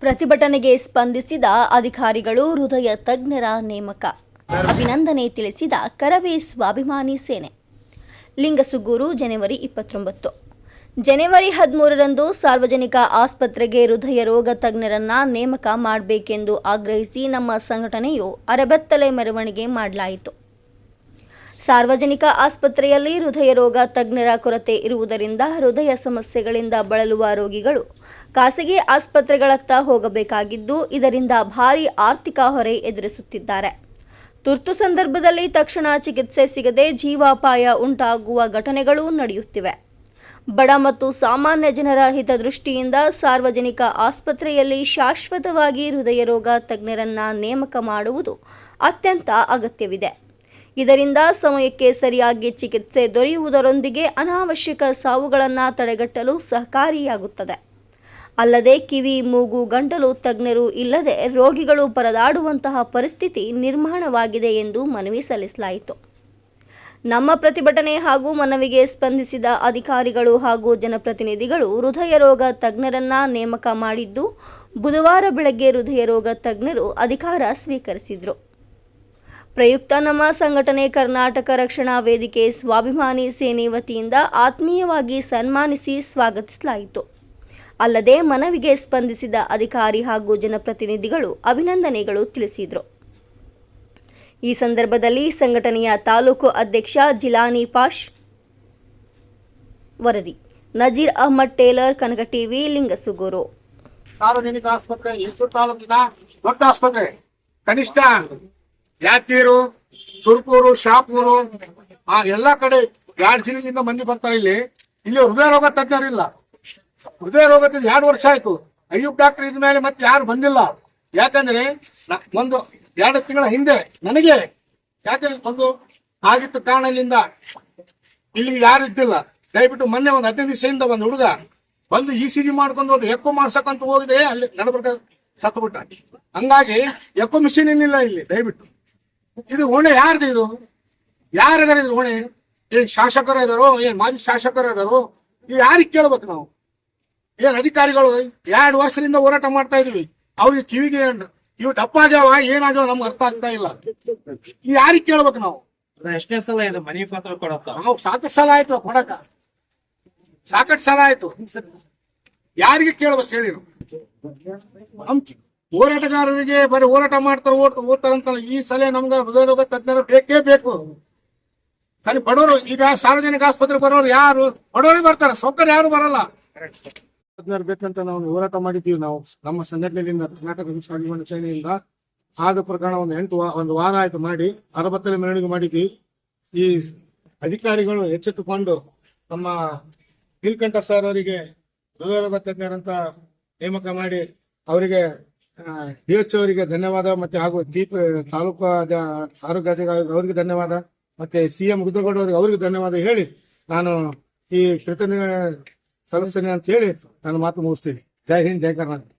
ಪ್ರತಿಭಟನೆಗೆ ಸ್ಪಂದಿಸಿದ ಅಧಿಕಾರಿಗಳು ಹೃದಯ ತಜ್ಞರ ನೇಮಕ. ಅಭಿನಂದನೆ ತಿಳಿಸಿದ ಕರವೇ ಸ್ವಾಭಿಮಾನಿ ಸೇನೆ. ಲಿಂಗಸುಗೂರು, ಜನವರಿ ಇಪ್ಪತ್ತೊಂಬತ್ತು. ಜನವರಿ ಹದಿಮೂರರಂದು ಸಾರ್ವಜನಿಕ ಆಸ್ಪತ್ರೆಗೆ ಹೃದಯ ರೋಗ ತಜ್ಞರನ್ನ ನೇಮಕ ಮಾಡಬೇಕೆಂದು ಆಗ್ರಹಿಸಿ ನಮ್ಮ ಸಂಘಟನೆಯು ಅರಬತ್ತಲೆ ಮೆರವಣಿಗೆ ಮಾಡಲಾಯಿತು. ಸಾರ್ವಜನಿಕ ಆಸ್ಪತ್ರೆಯಲ್ಲಿ ಹೃದಯ ರೋಗ ತಜ್ಞರ ಕೊರತೆ ಇರುವುದರಿಂದ ಹೃದಯ ಸಮಸ್ಯೆಗಳಿಂದ ಬಳಲುವ ರೋಗಿಗಳು ಖಾಸಗಿ ಆಸ್ಪತ್ರೆಗಳತ್ತ ಹೋಗಬೇಕಾಗಿದ್ದು, ಇದರಿಂದ ಭಾರಿ ಆರ್ಥಿಕ ಹೊರೆ ಎದುರಿಸುತ್ತಿದ್ದಾರೆ. ತುರ್ತು ಸಂದರ್ಭದಲ್ಲಿ ತಕ್ಷಣ ಚಿಕಿತ್ಸೆ ಸಿಗದೆ ಜೀವಾಪಾಯ ಉಂಟಾಗುವ ಘಟನೆಗಳು ನಡೆಯುತ್ತಿವೆ. ಬಡ ಮತ್ತು ಸಾಮಾನ್ಯ ಜನರ ಹಿತದೃಷ್ಟಿಯಿಂದ ಸಾರ್ವಜನಿಕ ಆಸ್ಪತ್ರೆಯಲ್ಲಿ ಶಾಶ್ವತವಾಗಿ ಹೃದಯ ರೋಗ ತಜ್ಞರನ್ನ ನೇಮಕ ಮಾಡುವುದು ಅತ್ಯಂತ ಅಗತ್ಯವಿದೆ. ಇದರಿಂದ ಸಮಯಕ್ಕೆ ಸರಿಯಾಗಿ ಚಿಕಿತ್ಸೆ ದೊರೆಯುವುದರೊಂದಿಗೆ ಅನಾವಶ್ಯಕ ಸಾವುಗಳನ್ನು ತಡೆಗಟ್ಟಲು ಸಹಕಾರಿಯಾಗುತ್ತದೆ. ಅಲ್ಲದೆ ಕಿವಿ, ಮೂಗು, ಗಂಟಲು ತಜ್ಞರು ಇಲ್ಲದೆ ರೋಗಿಗಳು ಪರದಾಡುವಂತಹ ಪರಿಸ್ಥಿತಿ ನಿರ್ಮಾಣವಾಗಿದೆ ಎಂದು ಮನವಿ ಸಲ್ಲಿಸಲಾಯಿತು. ನಮ್ಮ ಪ್ರತಿಭಟನೆ ಹಾಗೂ ಮನವಿಗೆ ಸ್ಪಂದಿಸಿದ ಅಧಿಕಾರಿಗಳು ಹಾಗೂ ಜನಪ್ರತಿನಿಧಿಗಳು ಹೃದಯ ರೋಗ ತಜ್ಞರನ್ನ ನೇಮಕ ಮಾಡಿದ್ದು, ಬುಧವಾರ ಬೆಳಗ್ಗೆ ಹೃದಯ ರೋಗ ತಜ್ಞರು ಅಧಿಕಾರ ಸ್ವೀಕರಿಸಿದರು. ಪ್ರಯುಕ್ತ ನಮ್ಮ ಸಂಘಟನೆ ಕರ್ನಾಟಕ ರಕ್ಷಣಾ ವೇದಿಕೆ ಸ್ವಾಭಿಮಾನಿ ಸೇನೆ ವತಿಯಿಂದ ಆತ್ಮೀಯವಾಗಿ ಸನ್ಮಾನಿಸಿ ಸ್ವಾಗತಿಸಲಾಯಿತು. ಅಲ್ಲದೆ ಮನವಿಗೆ ಸ್ಪಂದಿಸಿದ ಅಧಿಕಾರಿ ಹಾಗೂ ಜನಪ್ರತಿನಿಧಿಗಳು ಅಭಿನಂದನೆಗಳು ತಿಳಿಸಿದರು. ಈ ಸಂದರ್ಭದಲ್ಲಿ ಸಂಘಟನೆಯ ತಾಲೂಕು ಅಧ್ಯಕ್ಷ ಜಿಲಾನಿ ಪಾಷ್ ವರದಿ. Nazeer Ahmad Tailor, Kanaka TV, Lingasugur. ಸಾರ್ವಜನಿಕ ಆಸ್ಪತ್ರೆ ತಾಲೂಕಿನ ದೊಡ್ಡ ಆಸ್ಪತ್ರೆ, ಕನಿಷ್ಠ ಯಾದಗಿರು ಸುರ್ಪೂರು ಶಾಪೂರು, ಆ ಎಲ್ಲಾ ಕಡೆ ಜಿಲ್ಲೆಯಿಂದ ಮಂದಿ ಬರ್ತಾರೆ ಇಲ್ಲಿ. ಇಲ್ಲಿ ಹೃದಯ ರೋಗ ತಜ್ಞರಿಲ್ಲ. ಹೃದಯ ರೋಗ ತಜ್ಞ ಎರಡು ವರ್ಷ ಆಯ್ತು. ಅಯ್ಯೂಬ್ ಡಾಕ್ಟರ್ ಇದ್ಮೇಲೆ ಮತ್ತೆ ಯಾರು ಬಂದಿಲ್ಲ. ಯಾಕಂದ್ರೆ ಒಂದು ಎರಡು ತಿಂಗಳ ಹಿಂದೆ ನನಗೆ ಯಾಕೆ ಒಂದು ಆಗಿತ್ತು ಕಾರಣದಿಂದ ಇಲ್ಲಿ ಯಾರು ಇದ್ದಿಲ್ಲ. ದಯವಿಟ್ಟು ಮೊನ್ನೆ ಒಂದು ಹದಿನೈದು ದಿವಸದಿಂದ ಒಂದು ಹುಡುಗ ಬಂದು ಇ ಸಿ ಜಿ ಮಾಡ್ಕೊಂಡು ಒಂದು ಎಕ್ಕೋ ಮಾಡ್ಸಕ್ಕಂತ ಹೋಗಿದೆ ಅಲ್ಲಿ ನಡಬರ್ಕ ಸತ್ತು ಬಿಟ್ಟ. ಹಂಗಾಗಿ ಎಕ್ಕೋ ಮಿಷಿನ್ ಏನಿಲ್ಲ ಇಲ್ಲಿ, ದಯವಿಟ್ಟು. ಇದು ಹೊಣೆ ಯಾರ್ದು ಇದು? ಯಾರಿದಾರೆ ಇದು ಹೊಣೆ? ಏನ್ ಶಾಸಕರು ಇದಾರೋ ಏನ್ ಮಾಜಿ ಶಾಸಕರು ಇದಾರೋ ಇದು ಯಾರಿಗೆ ಕೇಳ್ಬೇಕು ನಾವು? ಏನ್ ಅಧಿಕಾರಿಗಳು? ಎರಡು ವರ್ಷದಿಂದ ಹೋರಾಟ ಮಾಡ್ತಾ ಇದೀವಿ. ಅವ್ರಿಗೆ ಕಿವಿಗೆ ಇವು ದಪ್ಪ ಆಗ್ಯಾವ ಏನಾಗ್ಯಾವ ನಮ್ಗೆ ಅರ್ಥ ಆಗ್ತಾ ಇಲ್ಲ. ಈ ಯಾರಿಗೆ ಕೇಳ್ಬೇಕು ನಾವು? ಎಷ್ಟೇ ಸಲ ಇದು ಮನೆ ಪತ್ರ ಕೊಡತ್ತ ನಾವು ಸಾಕಷ್ಟು ಸಲ ಆಯ್ತು ಕೊಡಕ. ಸಾಕಷ್ಟು ಸಲ ಆಯ್ತು. ಯಾರಿಗೆ ಕೇಳ್ಬೇಕು ಹೇಳಿ? ನಮ್ ಹೋರಾಟಗಾರರಿಗೆ ಬರೀ ಹೋರಾಟ ಮಾಡ್ತಾರೆ, ಓಟ್ ಓದ್ತಾರಂತಲ್ಲ ಈ ಸಲ ನಮ್ಗೆ ಹೃದಯ ರೋಗ ತಜ್ಞರು ಬೇಕೇ ಬೇಕು. ಖಾಲಿ ಬಡವರು, ಈಗ ಸಾರ್ವಜನಿಕ ಆಸ್ಪತ್ರೆಗೆ ಬರೋರು ಯಾರು? ಬಡವರೇ ಬರ್ತಾರೆ, ಸೌಕರ್ಯ ಯಾರು ಬರಲ್ಲ? ತಜ್ಞರು ಬೇಕಂತ ನಾವು ಹೋರಾಟ ಮಾಡಿದ್ದೀವಿ ನಾವು. ನಮ್ಮ ಸಂಘಟನೆಯಿಂದ, ಕರ್ನಾಟಕ ಸ್ವಾಭಿಮಾನ ಸೇನೆಯಿಂದ ಆದ ಪ್ರಕರಣ ಒಂದು ಎಂಟು ಒಂದು ವಾರ ಆಯ್ತು ಮಾಡಿ ಅರಬತ್ತಲೆ ಮೆರವಣಿಗೆ ಮಾಡಿದ್ವಿ. ಈ ಅಧಿಕಾರಿಗಳು ಎಚ್ಚೆತ್ತುಕೊಂಡು ನಮ್ಮ ನೀಲ್ಕಂಠ ಸರ್ ಅವರಿಗೆ ಹೃದಯ ರೋಗ ತಜ್ಞರಂತ ನೇಮಕ ಮಾಡಿ, ಅವರಿಗೆ ಡಿ ಎಚ್ ಅವರಿಗೆ ಧನ್ಯವಾದ ಮತ್ತೆ ಹಾಗೂ ದೀಪ ತಾಲೂಕು ಆರೋಗ್ಯ ಅಧಿಕಾರಿ ಅವರಿಗೆ ಧನ್ಯವಾದ ಮತ್ತೆ ಸಿ ಎಂ ರುದ್ರಗೌಡ ಅವರಿಗೆ ಅವರಿಗೆ ಧನ್ಯವಾದ ಹೇಳಿ ನಾನು ಈ ಕೃತಜ್ಞ ಸಲ್ಲಿಸ್ತೇನೆ ಅಂತ ಹೇಳಿ ನಾನು ಮಾತು ಮುಗಿಸ್ತೀನಿ. ಜೈ ಹಿಂದ್, ಜೈ ಕರ್ನಾಟಕ.